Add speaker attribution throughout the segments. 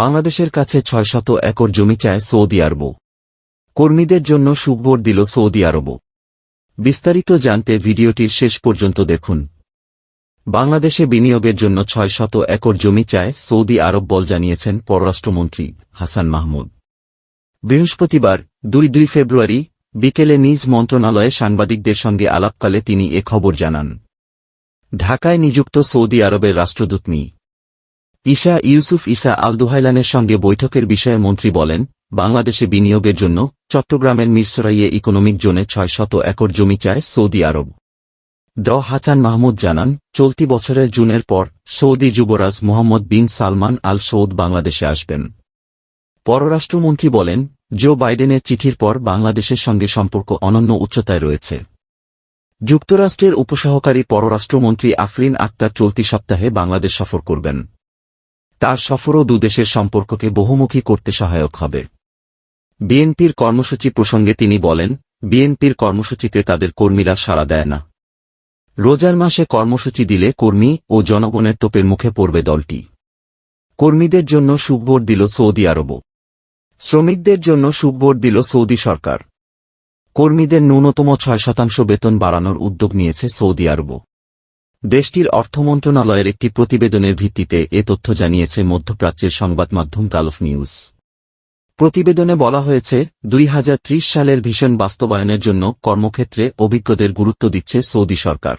Speaker 1: বাংলাদেশের কাছে ছয়শত একর জমি চায় সৌদি আরব কর্মীদের জন্য সুখবর দিল সৌদি আরব বিস্তারিত জানতে ভিডিওটির শেষ পর্যন্ত দেখুন। বাংলাদেশে বিনিয়োগের জন্য ছয় শত একর জমি চায় সৌদি আরব বল জানিয়েছেন পররাষ্ট্রমন্ত্রী হাসান মাহমুদ। বৃহস্পতিবার, দুই দুই ফেব্রুয়ারি, বিকেলে নিজ মন্ত্রণালয়ে সাংবাদিকদের সঙ্গে আলাপকালে তিনি এ খবর জানান। ঢাকায় নিযুক্ত সৌদি আরবের রাষ্ট্রদূত Mr. Isa Yousuf Isa Al দুহাইলানের সঙ্গে বৈঠকের বিষয়ে মন্ত্রী বলেন, বাংলাদেশে বিনিয়োগের জন্য চট্টগ্রামের মিরসরাইয়ে ইকোনমিক জোনে ছয় শত একর জমি চায় সৌদি আরব। ড হাসান মাহমুদ জানান, চলতি বছরের জুনের পর সৌদি যুবরাজ Mohammed bin Salman Al Saud বাংলাদেশে আসবেন। পররাষ্ট্রমন্ত্রী বলেন, জো বাইডেনের চিঠির পর বাংলাদেশের সঙ্গে সম্পর্ক অনন্য উচ্চতায় রয়েছে। যুক্তরাষ্ট্রের উপসহকারী পররাষ্ট্রমন্ত্রী আফরিন আক্তার চলতি সপ্তাহে বাংলাদেশ সফর করবেন। তার সফরও দুদেশের সম্পর্ককে বহুমুখী করতে সহায়ক হবে। বিএনপির কর্মসূচি প্রসঙ্গে তিনি বলেন, বিএনপির কর্মসূচিতে তাদের কর্মীরা সাড়া দেয় না। রোজার মাসে কর্মসূচি দিলে কর্মী ও জনগণের তোপের মুখে পড়বে দলটি। কর্মীদের জন্য সুখবর দিল সৌদি আরব। শ্রমিকদের জন্য সুখবর দিল সৌদি সরকার। কর্মীদের ন্যূনতম ছয় শতাংশ বেতন বাড়ানোর উদ্যোগ নিয়েছে সৌদি আরব। দেশটির অর্থ মন্ত্রণালয়ের একটি প্রতিবেদনের ভিত্তিতে এ তথ্য জানিয়েছে মধ্যপ্রাচ্যের সংবাদ মাধ্যম গালফ নিউজ। প্রতিবেদনে বলা হয়েছে, দুই হাজার ত্রিশ সালের ভীষণ বাস্তবায়নের জন্য কর্মক্ষেত্রে অভিজ্ঞদের গুরুত্ব দিচ্ছে সৌদি সরকার।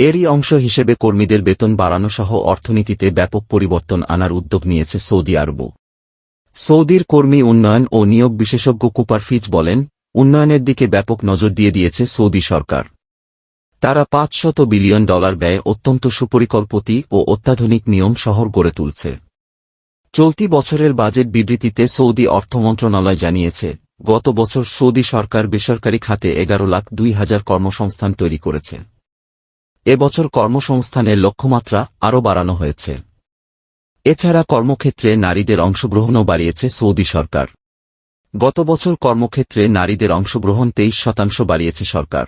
Speaker 1: এরই অংশ হিসেবে কর্মীদের বেতন বাড়ানো সহ অর্থনীতিতে ব্যাপক পরিবর্তন আনার উদ্যোগ নিয়েছে সৌদি আরব সৌদির কর্মী উন্নয়ন ও নিয়োগ বিশেষজ্ঞ কুপার ফিজ বলেন, উন্নয়নের দিকে ব্যাপক নজর দিয়ে দিয়েছে সৌদি সরকার। তারা পাঁচশত বিলিয়ন ডলার ব্যয়ে অত্যন্ত সুপরিকল্পতি ও অত্যাধুনিক নিয়ম শহর গড়ে তুলছে। চলতি বছরের বাজেট বিবৃতিতে সৌদি অর্থ মন্ত্রণালয় জানিয়েছে, গত বছর সৌদি সরকার বেসরকারি খাতে এগারো লাখ দুই হাজার কর্মসংস্থান তৈরি করেছে। এবছর কর্মসংস্থানের লক্ষ্যমাত্রা আরও বাড়ানো হয়েছে। এছাড়া কর্মক্ষেত্রে নারীদের অংশগ্রহণও বাড়িয়েছে সৌদি সরকার। গত বছর কর্মক্ষেত্রে নারীদের অংশগ্রহণ তেইশ শতাংশ বাড়িয়েছে সরকার।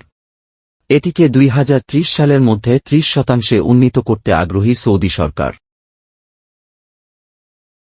Speaker 1: এটিকে দুই হাজার ত্রিশ সালের মধ্যে ত্রিশ শতাংশে উন্নীত করতে আগ্রহী সৌদি সরকার।